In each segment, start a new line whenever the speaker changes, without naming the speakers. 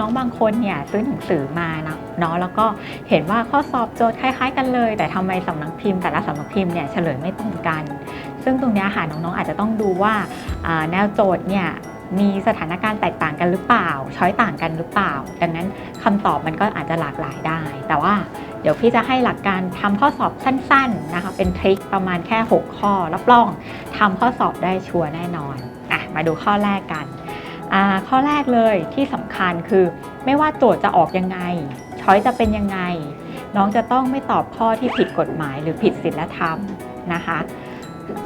น้องๆ บางคนเนี่ยซื้อหนังสือมาเนาะเนาะแล้วก็เห็นว่าข้อสอบโจทย์คล้าย ๆ กันเลย แต่ทำไมสำนักพิมพ์แต่ละสำนักพิมพ์เนี่ยเฉลยไม่ตรงกัน ซึ่งตรงนี้ค่ะน้องๆอาจจะต้องดูว่าแนวโจทย์เนี่ยมีสถานการณ์แตกต่างกันหรือเปล่า ช้อยต่างกันหรือเปล่า ดังนั้นคำตอบมันก็อาจจะหลากหลายได้ แต่ว่าเดี๋ยวพี่จะให้หลักการทำข้อสอบสั้นๆนะคะเป็นทริคประมาณแค่ 6 ข้อรับรองทำข้อสอบได้ชัวร์แน่นอนอะมาดูข้อแรกกัน ข้อแรกเลยที่สำคัญคือ ไม่ว่าโจทย์จะออกยังไง ช้อยจะเป็นยังไง น้องจะต้องไม่ตอบข้อที่ผิดกฎหมาย หรือผิดศีลธรรมนะคะ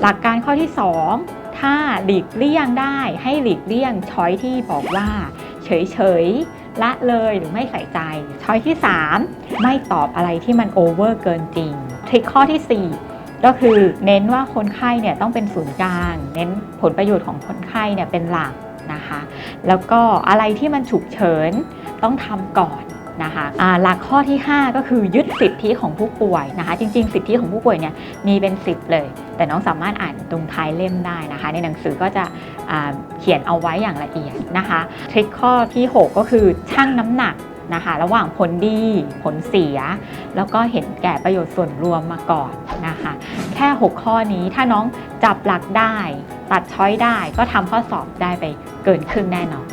หลักการข้อที่ 2 ถ้าหลีกเลี่ยงได้ให้หลีกเลี่ยงช้อยที่บอกว่า เฉยๆละเลยหรือไม่ใส่ใจ ช้อยที่ 3 ไม่ตอบอะไรที่มันโอเวอร์เกินจริงทริคข้อทีสี่4ก็คือเน้นว่าคนไข้เนี่ยต้องเป็นศูนย์กลาง เน้นผลประโยชน์ของคนไข้เนี่ยเป็นหลัก นะคะ แล้วก็อะไรที่มันฉุกเฉินต้องทำก่อนนะคะหลักข้อที่ 5 ก็คือยึดสิทธิของผู้ป่วยนะคะ จริง ๆ สิทธิของผู้ป่วยเนี่ยมีเป็น 10 เลย แต่น้องสามารถอ่านตรงท้ายเล่มได้นะคะ ในหนังสือก็จะเขียนเอาไว้อย่างละเอียดนะคะทริคข้อที่ 6 ก็คือชั่งน้ำหนักนะคะระหว่างผลดีผลเสีย แล้วก็เห็นแก่ประโยชน์ส่วนรวมมาก่อนนะคะ แค่ 6 ข้อนี้ถ้าน้องจับหลักได้ ตัดช้อยได้ ก็ทำข้อสอบได้ไปเกินครึ่งแน่นอน